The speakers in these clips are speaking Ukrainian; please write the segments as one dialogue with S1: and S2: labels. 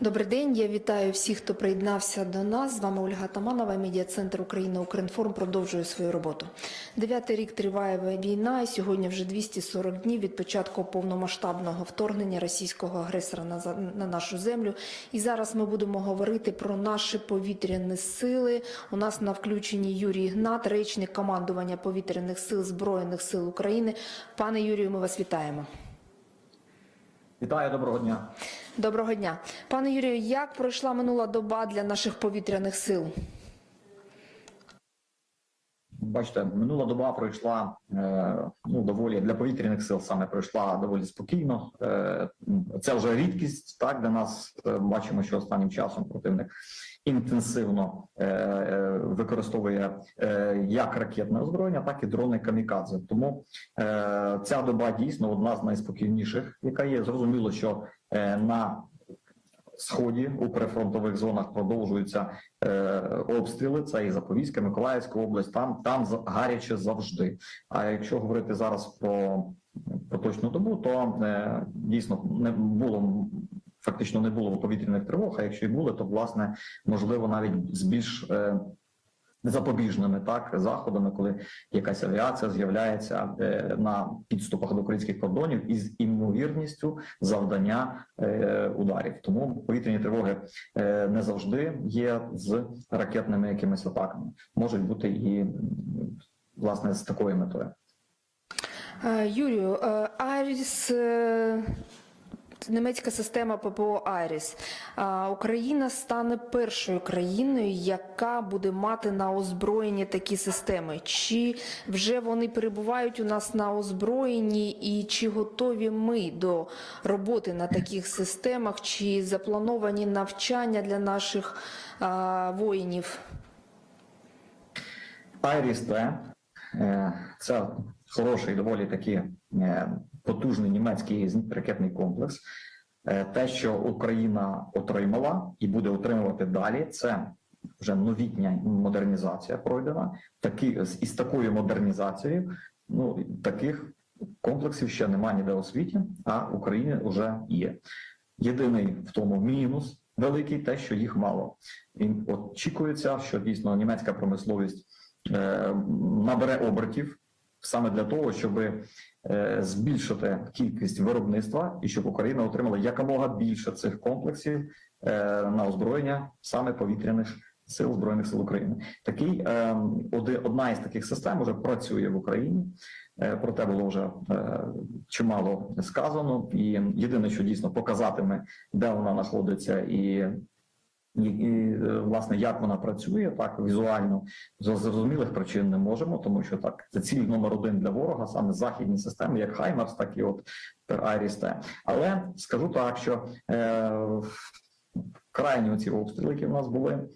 S1: Добрий день. Я вітаю всіх, хто приєднався до нас. З вами Ольга Таманова, медіа-центр Україна Укрінформ продовжує свою роботу. Дев'ятий рік триває війна, і сьогодні вже 240 днів від початку повномасштабного вторгнення російського агресора на нашу землю. І зараз ми будемо говорити про наші повітряні сили. У нас на включенні Юрій Ігнат, речник командування повітряних сил Збройних сил України. Пане Юрію, ми вас вітаємо.
S2: Вітаю, доброго дня.
S1: Доброго дня, пане Юрію. Як пройшла минула доба для наших повітряних сил?
S2: Бачите, минула доба пройшла е, ну доволі для повітряних сил саме пройшла доволі спокійно. Е, це вже рідкість. Так для нас е, бачимо, що останнім часом противник інтенсивно е, е, використовує е, як ракетне озброєння, так і дрони камікадзе. Тому ця доба дійсно одна з найспокійніших, яка є. Зрозуміло, що на сході у прифронтових зонах продовжуються е, обстріли. Це і Запорізька, Миколаївська область. Там там гаряче завжди. А якщо говорити зараз про поточну добу, то е, дійсно не було. Фактично не було повітряних тривог, а якщо і були, то власне можливо навіть з більш е, запобіжними так заходами, коли якась авіація з'являється е, на підступах до українських кордонів із імовірністю завдання е, ударів. Тому повітряні тривоги не завжди є з ракетними якимись атаками, можуть бути і власне з такою метою.
S1: Юрію, е, Німецька система ППО Айріс. Україна стане першою країною, яка буде мати на озброєнні такі системи. Чи вже вони перебувають у нас на озброєнні, і чи готові ми до роботи на таких системах, чи заплановані навчання для наших а, воїнів?
S2: Айріс Т е, це хороший, доволі таки е, потужний німецький ракетний комплекс. Е, Те, що Україна отримала і буде отримувати далі, це вже новітня модернізація пройдена. Такі із такою модернізацією, ну таких комплексів ще немає ніде у світі, а в Україні вже є. Єдиний в тому мінус великий, те, що їх мало. І очікується, що дійсно німецька промисловість е, набере обертів саме для того, щоб е, збільшити кількість виробництва і щоб Україна отримала якомога більше цих комплексів е, на озброєння саме повітряних сил збройних сил України. Такий е, оди- одна із таких систем вже працює в Україні. Про те було вже чимало сказано, і єдине, що дійсно показатиме, де вона знаходиться, і і, е, власне як вона працює так візуально з зрозумілих причин не можемо, тому що так це ціль номер один для ворога, саме західні системи, як Хаймарс, так і от Айріс-Т. Але скажу так, що е, крайні оці обстріли, які в нас були.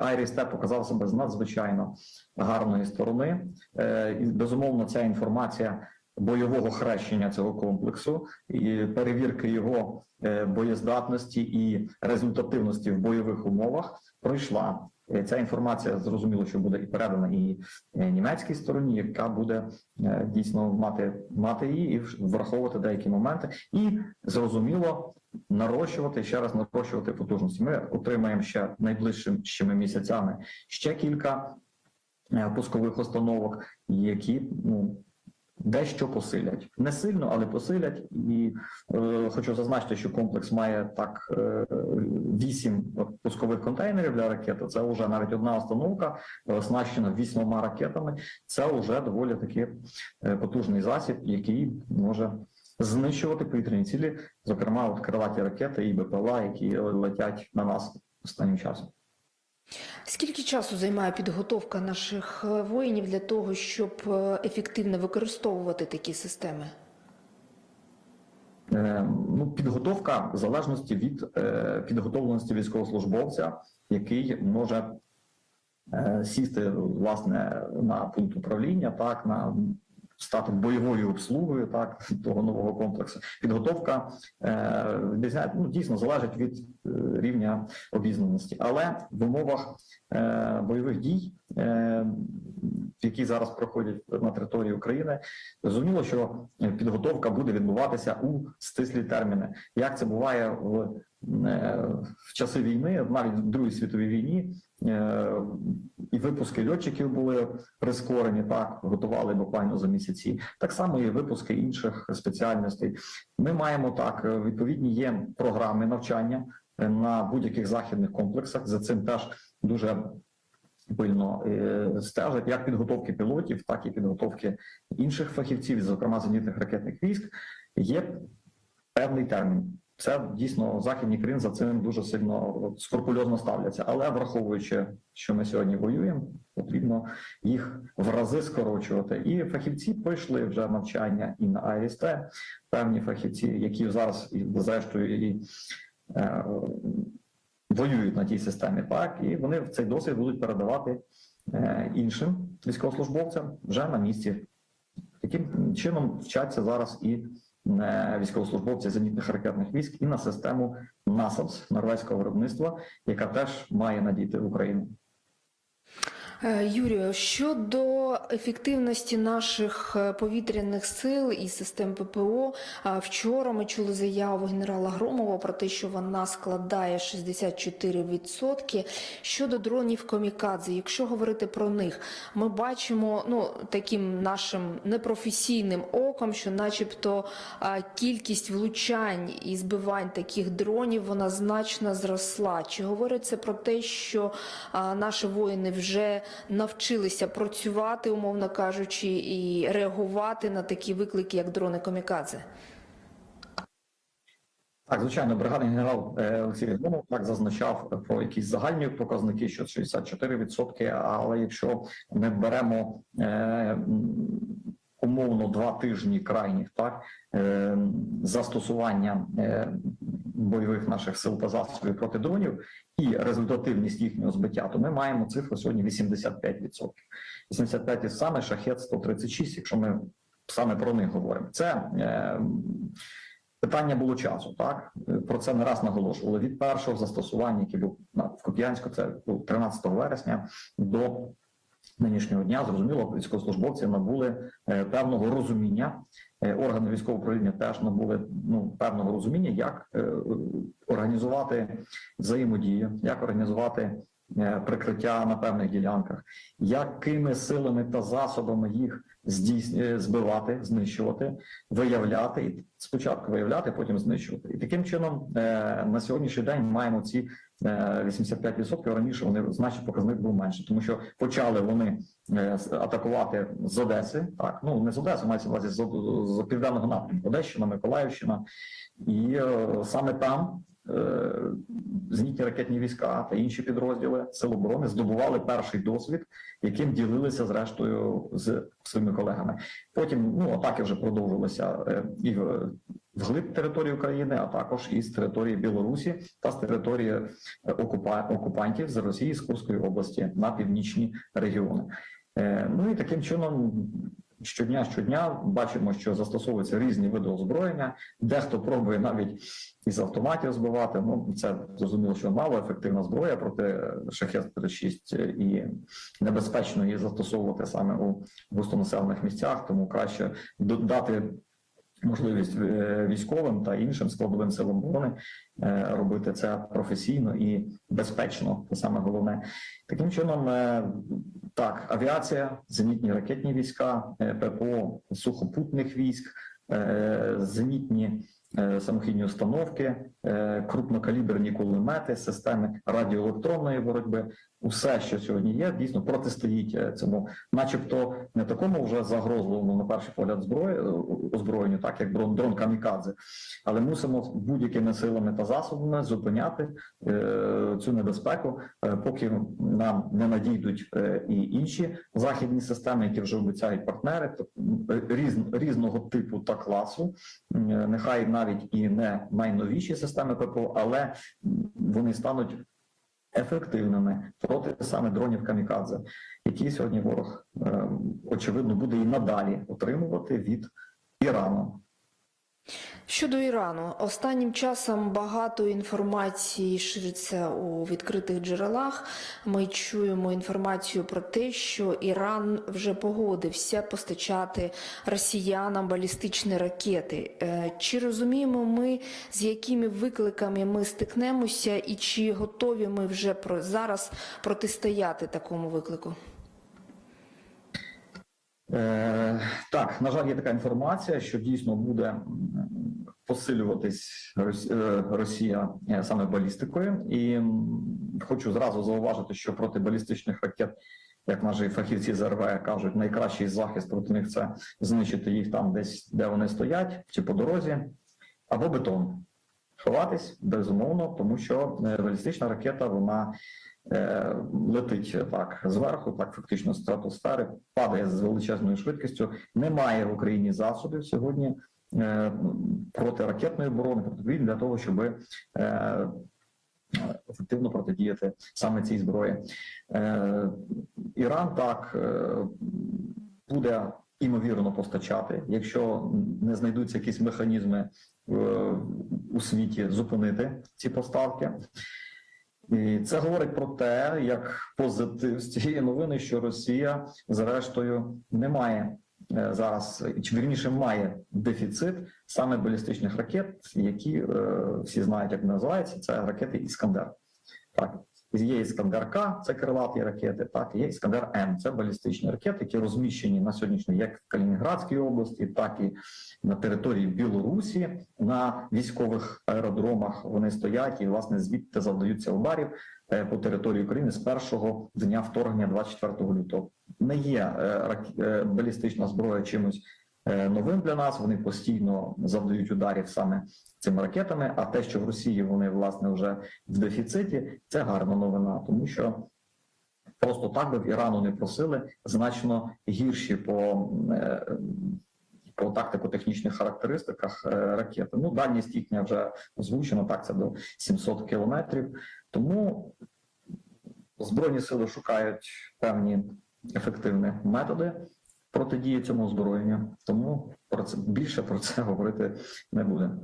S2: Айріс-Т показав себе з надзвичайно гарної сторони, Е, і безумовно, ця інформація бойового хрещення цього комплексу і перевірки його е, боєздатності і результативності в бойових умовах пройшла. Е, Ця інформація зрозуміло, що буде і передана і е, німецькій стороні, яка буде дійсно мати мати її і враховувати деякі моменти, і зрозуміло нарощувати ще раз нарощувати потужності. Ми отримаємо ще найближчими місяцями ще кілька пускових установок, які ну дещо посилять не сильно, але посилять. І е, хочу зазначити, що комплекс має так е, вісім пускових контейнерів для ракети. Це вже навіть одна установка е, оснащена вісьмома ракетами. Це вже доволі таки е, потужний засіб, який може. Знищувати повітряні цілі, зокрема, от крилаті ракети і БПЛА, які летять на нас останнім часом.
S1: Скільки часу займає підготовка наших е, воїнів для того, щоб е, ефективно використовувати такі системи?
S2: Е, Ну, підготовка в залежності від підготовленості військовослужбовця, який може сісти власне на пункт управління, так на стати бойовою обслугою так того нового комплексу. Підготовка е, ну, дійсно залежить від е, рівня обізнаності, але в умовах е, бойових дій е, які зараз проходять на території України, зрозуміло, що підготовка буде відбуватися у стислі терміни. Як це буває в, е, в часи війни, навіть в Другій світовій війні, і випуски льотчиків були прискорені, так готували буквально за місяці. Так само і випуски інших спеціальностей. Ми маємо так е, відповідні є програми навчання е, на будь-яких західних комплексах. За цим теж дуже пильно е, стежать як підготовки пілотів, так і підготовки інших фахівців, зокрема зенітних ракетних військ. Є певний термін. Це дійсно західні країни за цим дуже сильно скрупульозно ставляться. Але враховуючи, що ми сьогодні воюємо, потрібно їх в рази скорочувати. І фахівці пройшли вже навчання і на АСТ, певні фахівці, які зараз зрештою і е, воюють на тій системі, так і вони в цей досвід будуть передавати е, іншим військовослужбовцям вже на місці. Таким чином вчаться зараз і е, військовослужбовці зенітних ракетних військ і на систему НАСАВС норвезького виробництва, яка теж має надійти в Україну.
S1: Е, Юрію, щодо ефективності наших е, повітряних сил і систем ППО, вчора ми чули заяву генерала Громова про те, що вона складає 64%. Щодо дронів Комікадзе, якщо говорити про них, ми бачимо ну таким нашим непрофесійним оком, що, начебто, кількість влучань і збивань таких дронів вона значно зросла. Чи говорить це про те, що наші воїни вже навчилися працювати, умовно кажучи, і реагувати на такі виклики, як дрони Комікадзе?
S2: Так, звичайно, бригадний генерал е, Олексій Громов так зазначав про якісь загальні показники, що 64%, але якщо ми беремо е, умовно два тижні крайніх, так е, застосування е, бойових наших сил та засобів проти дронів і результативність їхнього збиття, то ми маємо цифру сьогодні 85%. 85% саме шахет 136, якщо ми саме про них говоримо. Це е, Питання було часу, так про це не раз наголошували від першого застосування, який був в Куп'янську, це був 13 вересня до нинішнього дня. Зрозуміло, військовослужбовці набули е, певного розуміння. е, Органи військового управління теж набули ну певного розуміння, як е, організувати взаємодію, як організувати прикриття на певних ділянках, якими силами та засобами їх здійс... е, збивати, знищувати, виявляти і спочатку виявляти, потім знищувати. І таким чином е, на сьогоднішній день маємо ці е, 85%. Раніше вони значить показник був менше, тому що почали вони е, атакувати з Одеси. Так, ну не з Одеси, мається увазі з, з південного напрямку, Одещина, Миколаївщина, і е, саме там. Е, Зенітні ракетні війська та інші підрозділи Сил оборони здобували перший досвід, яким ділилися зрештою з своїми колегами. Потім ну атаки вже продовжилися е, і в вглиб території України, а також із території Білорусі та з території е, окупа... окупантів з Росії з Курської області на північні регіони. Ну і таким чином. Щодня щодня бачимо, що застосовуються різні види озброєння. Дехто пробує навіть із автоматів збивати. Ну це зрозуміло, що мало ефективна зброя проти шахет 36 і небезпечно її застосовувати саме у густонаселених місцях, тому краще додати можливість е, військовим та іншим складовим силам оборони е, робити це професійно і безпечно. Це саме головне. Таким чином, е, так, авіація, зенітні ракетні війська, ППО сухопутних військ, зенітні самохідні установки, крупнокаліберні кулемети, системи радіоелектронної боротьби. Усе, що сьогодні є, дійсно протистоїть е, цьому, начебто не такому вже загрозливому на перший погляд зброї озброєнню, так як дрон дрон камікадзе, але мусимо будь-якими силами та засобами зупиняти е, цю небезпеку, е, поки нам не надійдуть е, і інші західні системи, які вже обіцяють партнери, то е, різ, різного типу та класу, е, нехай навіть і не найновіші системи ППО, але вони стануть ефективними проти саме дронів камікадзе, які сьогодні ворог е, очевидно буде і надалі отримувати від Ірану.
S1: Щодо Ірану, останнім часом багато інформації шириться у відкритих джерелах. Ми чуємо інформацію про те, що Іран вже погодився постачати росіянам балістичні ракети. Е, Чи розуміємо ми, з якими викликами ми стикнемося, і чи готові ми вже про зараз протистояти такому виклику?
S2: Е, так, на жаль, є така інформація, що дійсно буде посилюватись е, Росія е, саме балістикою, і хочу зразу зауважити, що проти балістичних ракет, як наші фахівці з РВ кажуть, найкращий захист проти них це знищити їх там, десь де вони стоять, чи по дорозі, або бетон. Ховатись безумовно, тому що балістична ракета вона летить так зверху, так фактично стратосфери, падає з величезною швидкістю. Немає в Україні засобів сьогодні е, протиракетної оборони для того, щоб е, ефективно протидіяти саме цій зброї. Е, Іран так е, буде імовірно постачати, якщо не знайдуться якісь механізми е, у світі зупинити ці поставки. І це говорить про те, як позитив з цієї новини, що Росія, зрештою, не має е, зараз, чи вірніше має дефіцит саме балістичних ракет, які е, всі знають, як називаються. Це ракети Іскандер. Так, є Іскандер К, це крилаті ракети. Так, є Іскандер М, це балістичні ракети, які розміщені на сьогоднішній як в Калінінградській області, так і на території Білорусі на військових аеродромах. Вони стоять і власне звідти завдаються ударів е, по території України з першого дня вторгнення 24 лютого. Не є е, е, балістична зброя чимось новим для нас. Вони постійно завдають ударів саме цими ракетами. А те, що в Росії вони власне вже в дефіциті, це гарна новина, тому що. Просто так би в Ірану не просили значно гірші по, е, по тактико-технічних характеристиках е, ракети. Ну, дальність їхня вже озвучена, так це до 700 кілометрів. Тому Збройні сили шукають певні ефективні методи протидії цьому озброєнню. Тому про це більше про це говорити не будемо.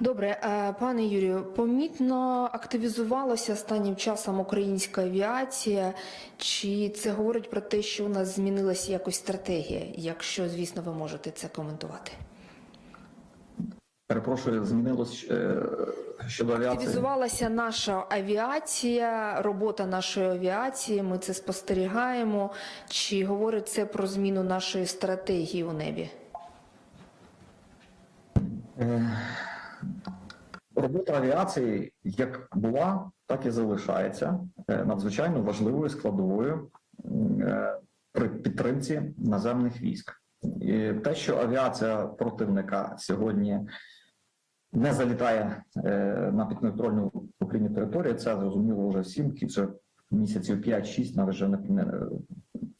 S1: Добре, е, пане Юрію, помітно активізувалася останнім часом українська авіація. Чи це говорить про те, що у нас змінилася якось стратегія? Якщо, звісно, ви можете це коментувати.
S2: Перепрошую, змінилось е, щодо авіації.
S1: Активізувалася наша авіація, робота нашої авіації. Ми це спостерігаємо. Чи говорить це про зміну нашої стратегії у небі?
S2: Е, Робота авіації як була, так і залишається е, надзвичайно важливою складовою е, при підтримці наземних військ. І те, що авіація противника сьогодні не залітає е, на підконтрольну Україні територію, це зрозуміло вже всім, вже місяців 5-6, навіть вже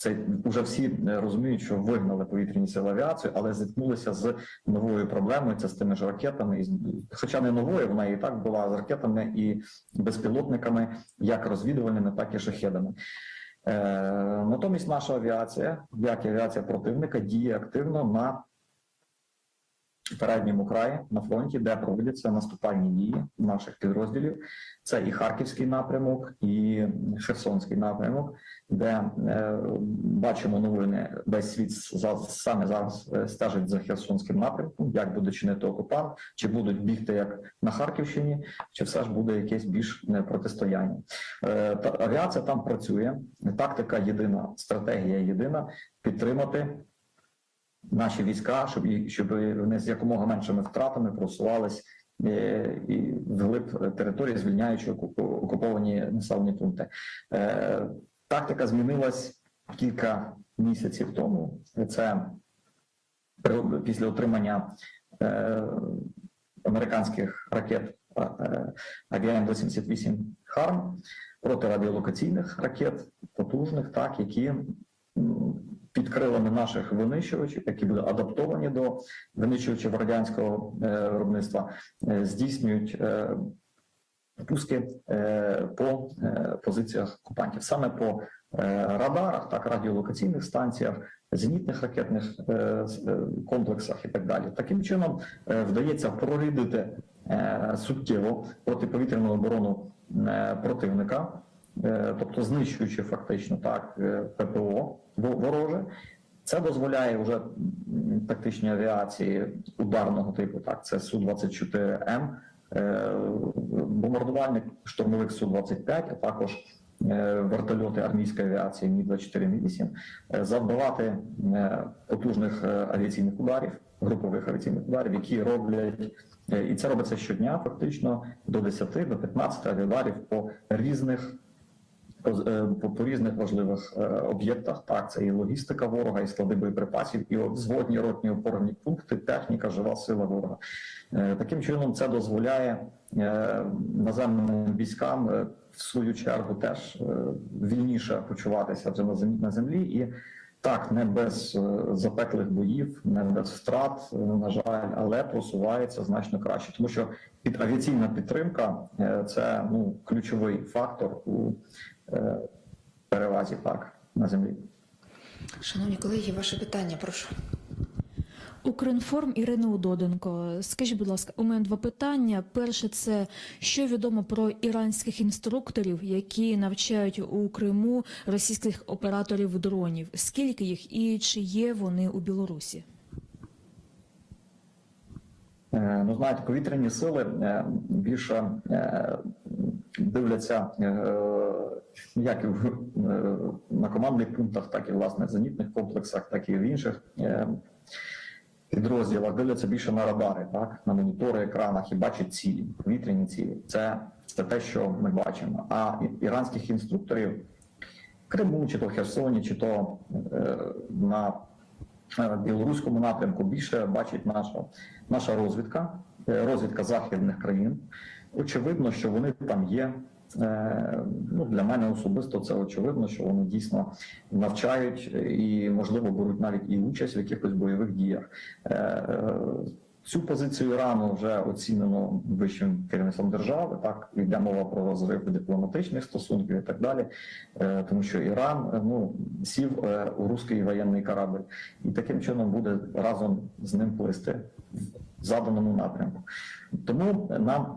S2: це вже всі е, розуміють, що вигнали повітряні сили авіацію, але зіткнулися з новою проблемою. Це з тими ж ракетами, хоча не новою, вона і так була з ракетами і безпілотниками, як розвідувальними, так і шахедами. Е, натомість наша авіація, як і авіація противника, діє активно на передньому краї на фронті, де проводяться наступальні дії наших підрозділів. Це і Харківський напрямок, і Херсонський напрямок, де е, бачимо новини. Весь світ саме зараз е, стежить за Херсонським напрямком, як буде чинити окупант, чи будуть бігти як на Харківщині, чи все ж буде якесь більш протистояння. Е, та авіація там працює. Тактика єдина, стратегія єдина підтримати наші війська, щоб щоб вони з якомога меншими втратами просувались е, і вглиб території, звільняючи окуповані населені пункти. Е, Тактика змінилась кілька місяців тому. Це після отримання е, американських ракет е, АГМ-88 «Харм» протирадіолокаційних ракет, потужних, так, які під крилами наших винищувачів, які будуть адаптовані до винищувачів радянського е, виробництва, е, здійснюють е, пуски по позиціях окупантів, саме по радарах, так радіолокаційних станціях, зенітних ракетних комплексах і так далі. Таким чином вдається прорідити суттєво протиповітряну оборону противника, тобто знищуючи фактично так е, ППО во- вороже. Це дозволяє вже м, тактичній авіації ударного типу, так, це Су-24М, е, бомбардувальник штурмовик Су-25, а також е, вертольоти армійської авіації Мі-24, Мі-8, е, завдавати е, потужних е, авіаційних ударів, групових авіаційних ударів, які роблять, е, і це робиться щодня, фактично до 10 до 15 авіударів по різних е, по, по різних важливих е, об'єктах. Так, це і логістика ворога, і склади боєприпасів, і от ротні опорні пункти, техніка, жива сила ворога. Е, Таким чином, це дозволяє наземним військам в свою чергу теж вільніше почуватися вже на землі на землі і. Так, не без запеклих боїв, не без втрат, на жаль, але просувається значно краще, тому що під авіаційна підтримка це ну ключовий фактор у перевазі так на землі.
S1: Шановні колеги, ваше питання, прошу.
S3: Укрінформ Ірина Удоденко. Скажіть, будь ласка, у мене два питання. Перше, це що відомо про іранських інструкторів, які навчають у Криму російських операторів дронів? Скільки їх і чи є вони у Білорусі?
S2: Е, Ну, знаєте, повітряні сили е, більше е, дивляться е, як і е, на командних пунктах, так і власне в зенітних комплексах, так і в інших е, підрозділах. Дивляться більше на радари, так на монітори екранах і бачать цілі, повітряні цілі. Це, це те, що ми бачимо. А іранських інструкторів в Криму, чи то в Херсоні, чи то на білоруському напрямку більше бачить наша, наша розвідка, розвідка західних країн. Очевидно, що вони там є. Е, Ну, для мене особисто це очевидно, що вони дійсно навчають і, можливо, беруть навіть і участь в якихось бойових діях. Е, Цю позицію Ірану вже оцінено вищим керівництвом держави. Так йде мова про розрив дипломатичних стосунків і так далі, Е, тому що Іран ну сів у руський воєнний корабль, і таким чином буде разом з ним плисти заданому напрямку. Тому нам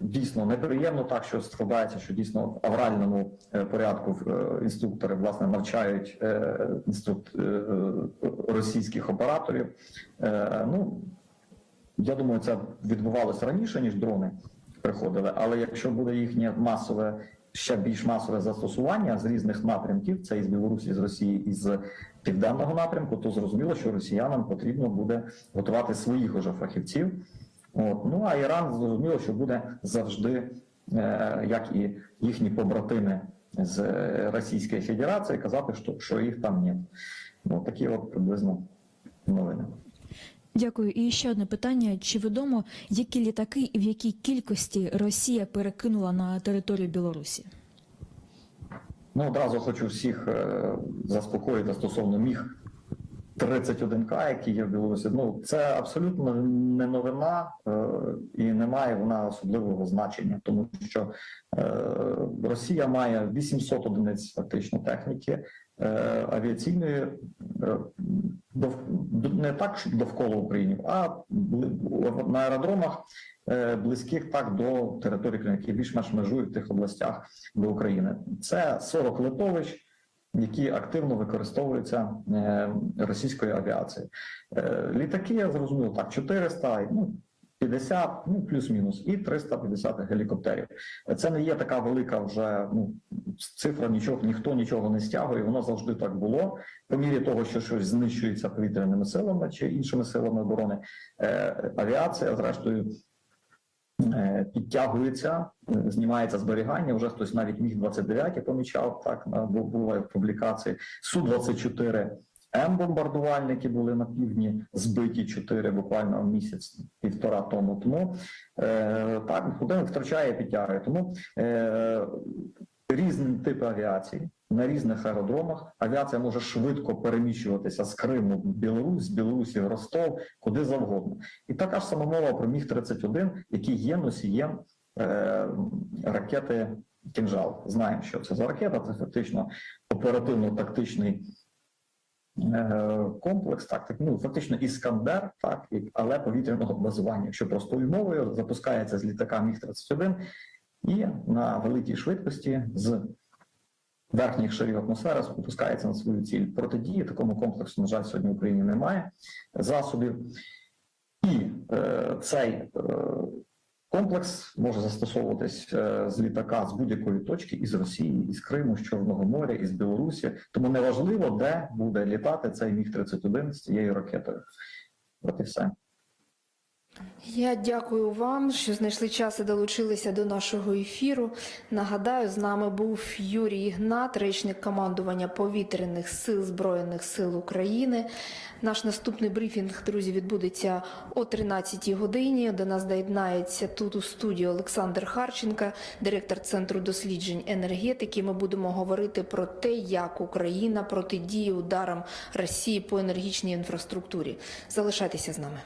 S2: дійсно неприємно так, що складається, що дійсно в авральному е, порядку е, інструктори власне навчають е, інструк... е, російських операторів. Ну я думаю, це відбувалося раніше, ніж дрони приходили. Але якщо буде їхнє масове, ще більш масове застосування з різних напрямків, це із Білорусі, з Росії і з південного напрямку, то зрозуміло, що росіянам потрібно буде готувати своїх уже фахівців. От. Ну а Іран зрозуміло, що буде завжди, е, як і їхні побратими з Російської Федерації, казати, що, що їх там немає. Ну, такі от приблизно новини.
S3: Дякую. І ще одне питання: чи відомо, які літаки і в якій кількості Росія перекинула на територію Білорусі?
S2: Ну, одразу хочу всіх е, заспокоїти стосовно міг 31К, які є в Білорусі. Ну, це абсолютно не новина е, і не має вона особливого значення, тому що е, Росія має 800 одиниць фактично техніки авіаційної не так щоб довкола України, а на аеродромах е, близьких так до території які більш-менш межують в тих областях до України. Це 40 литовищ, які активно використовуються е, російською авіацією. Е, Літаки, я зрозумів, так, 400, ну, 50, ну плюс-мінус, і 350 гелікоптерів. Це не є така велика вже ну, цифра, нічого, ніхто нічого не стягує. Воно завжди так було. По мірі того, що щось знищується повітряними силами чи іншими силами оборони, е, авіація, зрештою, е, підтягується, е, знімається зберігання. Вже хтось навіть міг 29 я помічав так на бу- була публікації. Су 24 М бомбардувальники були на півдні, збиті чотири буквально місяць півтора тому. Тому е, так будинок втрачає і. Тому е, різні типи авіації на різних аеродромах. Авіація може швидко переміщуватися з Криму в Білорусь, з Білорусі в Ростов, куди завгодно. І така ж сама мова про Міг 31 який є носієм е, ракети кінжал. Знаємо, що це за ракета. Це фактично оперативно-тактичний комплекс, так, так ну фактично іскандер, так і- але повітряного базування. Якщо простою мовою запускається з літака Міг 31 і на великій швидкості з верхніх шарів атмосфери спускається на свою ціль. Протидії такому комплексу, на жаль, сьогодні в Україні немає засобів. І е, цей е, комплекс може застосовуватись е, з літака з будь-якої точки із Росії, із Криму, з Чорного моря, із Білорусі. Тому неважливо, де буде літати цей міг 31 з цією ракетою. От і все.
S1: Я дякую вам, що знайшли час і долучилися до нашого ефіру. Нагадаю, з нами був Юрій Ігнат, речник командування повітряних сил Збройних сил України. Наш наступний брифінг, друзі, відбудеться о 13-й годині. До нас доєднається тут у студії Олександр Харченка, директор Центру досліджень енергетики. Ми будемо говорити про те, як Україна протидіє ударам Росії по енергічній інфраструктурі. Залишайтеся з нами.